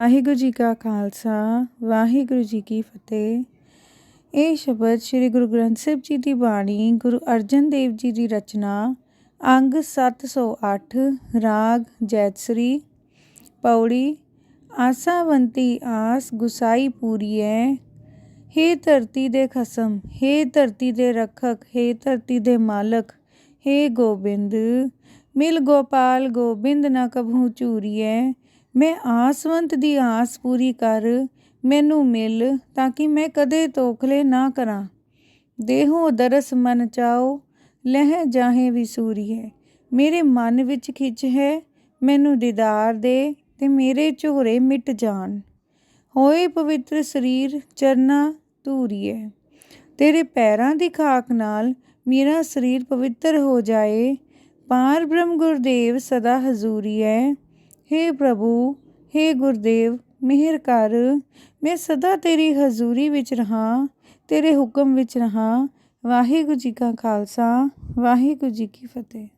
ਵਾਹਿਗੁਰੂ ਜੀ ਕਾ ਖਾਲਸਾ, ਵਾਹਿਗੁਰੂ ਜੀ ਕੀ ਫਤਿਹ। ਇਹ ਸ਼ਬਦ ਸ੍ਰੀ ਗੁਰੂ ਗ੍ਰੰਥ ਸਾਹਿਬ ਜੀ ਦੀ ਬਾਣੀ, ਗੁਰੂ ਅਰਜਨ ਦੇਵ ਜੀ ਦੀ ਰਚਨਾ, ਅੰਗ 708 ਰਾਗ, ਜੈਤਸਰੀ, ਪੌੜੀ, ਆਸਾਵੰਤੀ ਆਸ ਗੁਸਾਈ ਪੂਰੀਐ। ਹੇ ਧਰਤੀ ਦੇ ਖਸਮ, ਹੇ ਧਰਤੀ ਦੇ ਰਖਕ, ਹੇ ਧਰਤੀ ਦੇ ਮਾਲਕ, ਹੇ ਗੋਬਿੰਦ। ਮਿਲ ਗੋਪਾਲ, ਗੋਬਿੰਦ ਨਾ ਕਭੂ ਚੂਰੀਐ ਮੈਂ ਆਸਵੰਤ ਦੀ ਆਸ ਪੂਰੀ ਕਰ, ਮੈਨੂੰ ਮਿਲ ਤਾਂ ਕਿ ਮੈਂ ਕਦੇ ਤੋਖਲੇ ਨਾ ਕਰਾਂ। ਦੇਹੋ ਦਰਸ ਮਨ ਚਾਓ, ਲਹਿ ਜਾਹੇ ਵਿਸੂਰੀਏ ਮੇਰੇ ਮਨ ਵਿੱਚ ਖਿੱਚ ਹੈ, ਮੈਨੂੰ ਦੀਦਾਰ ਦੇ ਤੇ ਮੇਰੇ ਝੋਰੇ ਮਿਟ ਜਾਣ। ਹੋਏ ਪਵਿੱਤਰ ਸਰੀਰ, ਚਰਨਾ ਧੂਰੀਏ ਤੇਰੇ ਪੈਰਾਂ ਦੀ ਖਾਕ ਨਾਲ ਮੇਰਾ ਸਰੀਰ ਪਵਿੱਤਰ ਹੋ ਜਾਏ। ਪਾਰ ਬ੍ਰਹਮ ਗੁਰਦੇਵ ਸਦਾ ਹਜ਼ੂਰੀ ਹੈ हे ਪ੍ਰਭੂ हे ਗੁਰਦੇਵ, ਮਿਹਰ ਕਰ। ਮੈਂ ਸਦਾ ਤੇਰੀ ਹਜ਼ੂਰੀ ਵਿੱਚ ਰਹਾ, ਤੇਰੇ ਹੁਕਮ ਵਿੱਚ ਰਹਾ। ਵਾਹਿਗੁਰੂ ਜੀ ਕਾ ਖਾਲਸਾ, ਵਾਹਿਗੁਰੂ ਜੀ ਕੀ ਫਤਿਹ।